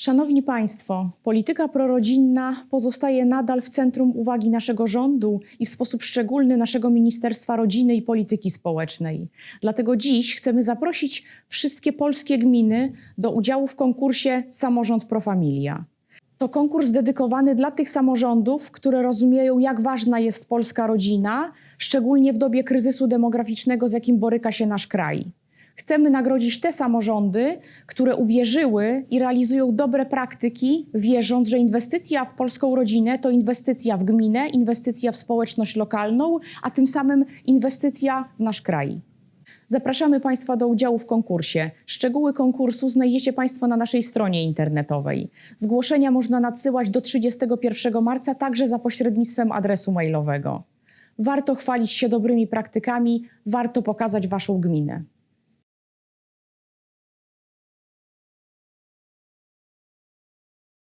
Szanowni Państwo, polityka prorodzinna pozostaje nadal w centrum uwagi naszego rządu i w sposób szczególny naszego Ministerstwa Rodziny i Polityki Społecznej. Dlatego dziś chcemy zaprosić wszystkie polskie gminy do udziału w konkursie Samorząd Pro Familia. To konkurs dedykowany dla tych samorządów, które rozumieją, jak ważna jest polska rodzina, szczególnie w dobie kryzysu demograficznego, z jakim boryka się nasz kraj. Chcemy nagrodzić te samorządy, które uwierzyły i realizują dobre praktyki, wierząc, że inwestycja w polską rodzinę to inwestycja w gminę, inwestycja w społeczność lokalną, a tym samym inwestycja w nasz kraj. Zapraszamy Państwa do udziału w konkursie. Szczegóły konkursu znajdziecie Państwo na naszej stronie internetowej. Zgłoszenia można nadsyłać do 31 marca także za pośrednictwem adresu mailowego. Warto chwalić się dobrymi praktykami, warto pokazać Waszą gminę.